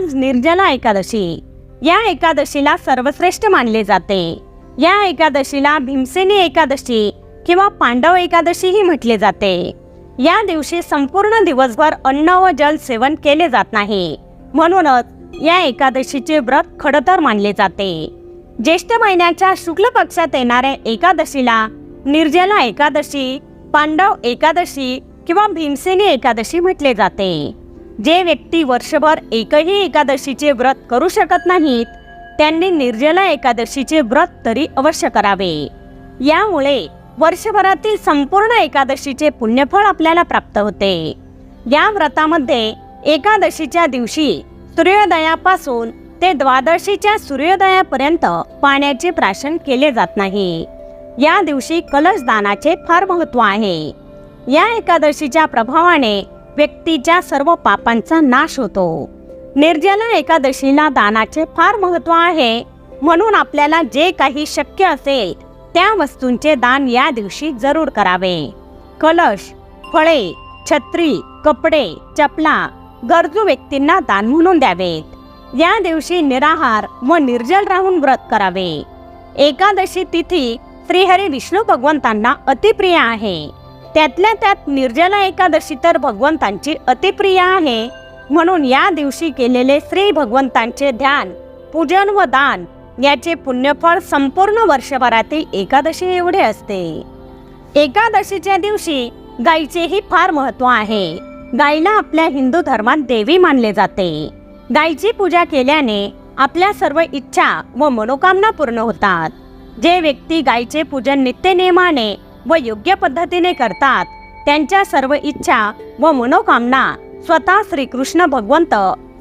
आज निर्जला एकादशी. या एकादशीला सर्वश्रेष्ठ मानले जाते. या एकादशीला भीमसेनी एकादशी किंवा पांडव एकादशीही म्हटले जाते. या दिवशी संपूर्ण दिवसभर अन्न व जल सेवन केले जात नाही. म्हणूनच या एकादशीचे व्रत खडतर मानले जाते. ज्येष्ठ महिन्याच्या शुक्ल पक्षात येणाऱ्या एकादशीला निर्जला एकादशी पांडव एकादशी किंवा भीमसेनी एकादशी म्हटले जाते. जे व्यक्ती वर्षभर एकही एकादशीचे व्रत करू शकत नाहीत त्यांनी निर्जला एकादशीचे व्रत तरी अवश्य करावे. यामुळे वर्षभरातील संपूर्ण एकादशीचे पुण्यफळ आपल्याला प्राप्त होते. या व्रतामध्ये एकादशीच्या दिवशी सूर्योदयापासून ते द्वादशीच्या सूर्योदयापर्यंत पाण्याचे प्राशन केले जात नाही. या दिवशी कलश दानाचे फार महत्त्व आहे. या एकादशीच्या प्रभावाने व्यक्तीच्या सर्व पापांचा नाश होतो. निर्जला एकादशीला दानाचे फार महत्त्व आहे. म्हणून आपल्याला जे काही शक्य असेल त्या वस्तूंचे दान या दिवशी जरूर करावे. कलश फळे छत्री कपडे चपला गरजू व्यक्तींना दान म्हणून द्यावेत. या दिवशी निराहार व निर्जल राहून व्रत करावे. एकादशी तिथी श्रीहरी विष्णू भगवंतांना अतिप्रिय आहे. त्यातल्या त्यात निर्जला एकादशी तर भगवंतांची अतिप्रिय आहे. म्हणून या दिवशी केलेले श्री भगवंतांचे ध्यान पूजन व दान याचे पुण्यफळ संपूर्ण वर्षभरातील एकादशी एवढे असते. एकादशीच्या दिवशी गायीचेही फार महत्त्व आहे. गायीला आपल्या हिंदू धर्मात देवी मानले जाते. गायीची पूजा केल्याने आपल्या सर्व इच्छा व मनोकामना पूर्ण होतात. जे व्यक्ती गायीचे पूजन नित्यनेमाने व योग्य पद्धतीने करतात. त्यांच्या सर्व इच्छा व मनोकामना स्वतः श्रीकृष्ण भगवंत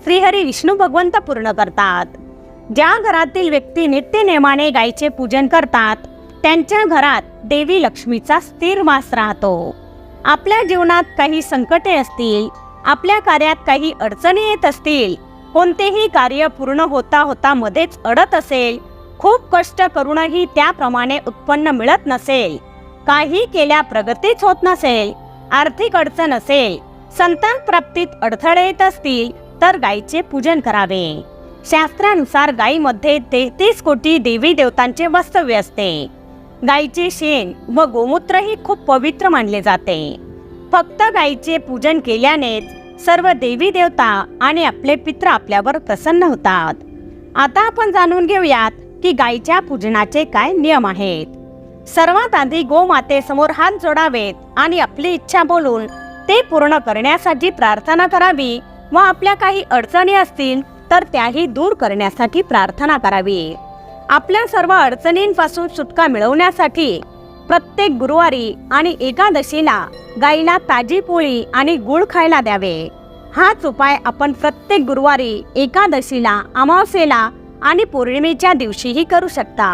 श्रीहरी विष्णू भगवंत पूर्ण करतात. ज्या घरातील व्यक्ती नित्यनेमाने गायीचे पूजन करतात त्यांच्या घरात देवी लक्ष्मीचा स्थिर वास राहतो. आपल्या जीवनात काही संकटे असतील आपल्या कार्यात काही अडचणी येत असतील कोणतेही कार्य पूर्ण होता होता मध्येच अडत असेल खूप कष्ट करूनही त्याप्रमाणे उत्पन्न मिळत नसेल. काही केल्या प्रगतीच होत नसेल आर्थिक अडचण असेल संतान प्राप्तीत अडथळे येत असतील तर गायीचे पूजन करावे. शास्त्रानुसार गायीमध्ये तेहतीस कोटी देवी देवतांचे वास्तव्य असते. गायीचे शेण व गोमूत्र ही खूप पवित्र मानले जाते. फक्त गायीचे पूजन केल्यानेच सर्व देवी देवता आणि आपले पित्र आपल्यावर प्रसन्न होतात. आता आपण जाणून घेऊयात की गायीच्या पूजनाचे काय नियम आहेत. सर्वात आधी गोमातेसमोर हात जोडावेत आणि आपली इच्छा बोलून ते पूर्ण करण्यासाठी प्रार्थना करावी व आपल्या काही अडचणी असतील तर त्याही दूर करण्यासाठी प्रार्थना करावी. आपल्या सर्व अडचणींपासून सुटका मिळवण्यासाठी प्रत्येक गुरुवारी आणि एकादशीला गाईला ताजी पोळी आणि गुळ खायला द्यावे. हाच उपाय आपण प्रत्येक गुरुवारी एकादशीला अमावस्येला आणि पौर्णिमेच्या दिवशीही करू शकता.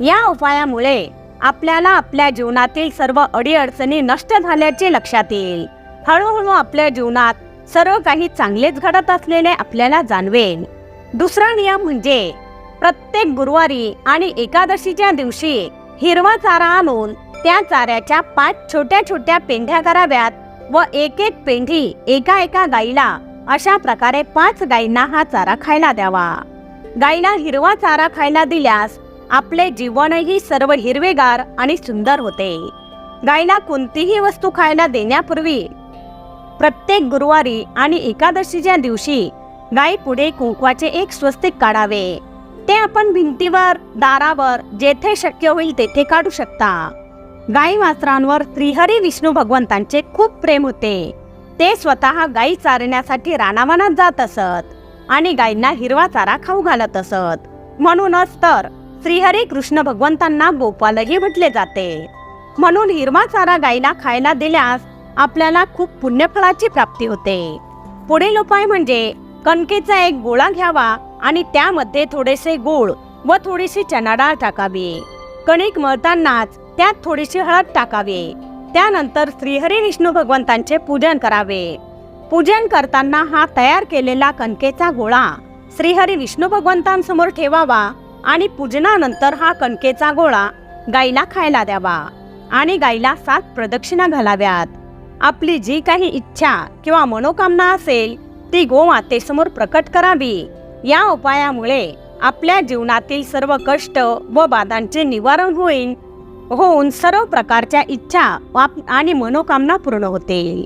या उपायामुळे आपल्याला आपल्या जीवनातील सर्व अडीअडचणी नष्ट झाल्याचे लक्षात येईल. हळूहळू आपल्या जीवनात सर्व काही चांगलेच घडत असलेले आपल्याला जाणवेल. दुसरा नियम म्हणजे प्रत्येक गुरुवारी आणि एकादशीच्या दिवशी हिरवा चारा आणून त्या चाऱ्याच्या पाच छोट्या छोट्या पेंढ्या कराव्यात व एक एक पेंढी एका एका गाईला अशा प्रकारे पाच गायींना हा चारा खायला द्यावा. गाईला हिरवा चारा खायला दिल्यास आपले जीवनही सर्व हिरवेगार आणि सुंदर होते. गाईला कोणतीही वस्तू खायला देण्यापूर्वी प्रत्येक गुरुवारी आणि एकादशीच्या दिवशी गायी पुढे कुंकवाचे एक स्वस्तिक काढावे. ते आपण भिंतीवर दारावर जेथे शक्य होईल तेथे काढू शकता. गाई वासरांवर त्रिहरी विष्णू भगवंतांचे खूप प्रेम होते. ते स्वतः गाई चारण्यासाठी रानावनात जात असत आणि गायींना हिरवा चारा खाऊ घालत असत. म्हणूनच तर श्रीहरी कृष्ण भगवंतांना गोपालही म्हटले जाते. म्हणून हिरवा चारा गायीला खायला दिल्यास आपल्याला खूप पुण्यफळाची प्राप्ती होते. पुढील उपाय म्हणजे कणकेचा एक गोळा घ्यावा आणि त्यामध्ये थोडेसे गोळ व थोडीशी चना डाळ टाकावी. कणिक मळतानाच त्यात थोडीशी हळद टाकावी. त्यानंतर श्रीहरी विष्णू भगवंतांचे पूजन करावे. पूजन करताना हा तयार केलेला कणकेचा गोळा श्रीहरी विष्णू भगवंतांसमोर ठेवावा आणि पूजनानंतर हा कणकेचा गोळा गाईला खायला द्यावा आणि गाईला सात प्रदक्षिणा घालाव्यात. आपली जी काही इच्छा किंवा मनोकामना असेल ती गोमातेसमोर प्रकट करावी. या उपायामुळे आपल्या जीवनातील सर्व कष्ट व बाधांचे निवारण होईल. होऊन सर्व प्रकारच्या इच्छा वाप- आणि मनोकामना पूर्ण होतील.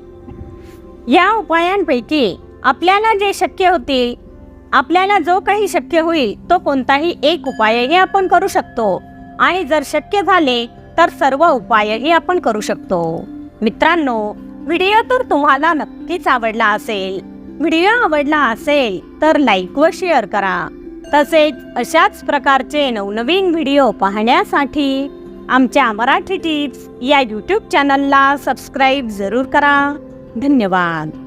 या उपायांपैकी आपल्याला जे शक्य होतील आपल्याला जो काही शक्य होईल तो कोणताही एक उपायही आपण करू शकतो. आणि जर शक्य झाले तर सर्व उपायही आपण करू शकतो. मित्रांनो व्हिडिओ तर तुम्हाला नक्कीच आवडला असेल. व्हिडिओ आवडला असेल तर लाईक व शेअर करा. तसेच अशाच प्रकारचे नवनवीन व्हिडिओ पाहण्यासाठी आमच्या मराठी टिप्स या यूट्यूब चॅनलला सबस्क्राईब जरूर करा. धन्यवाद.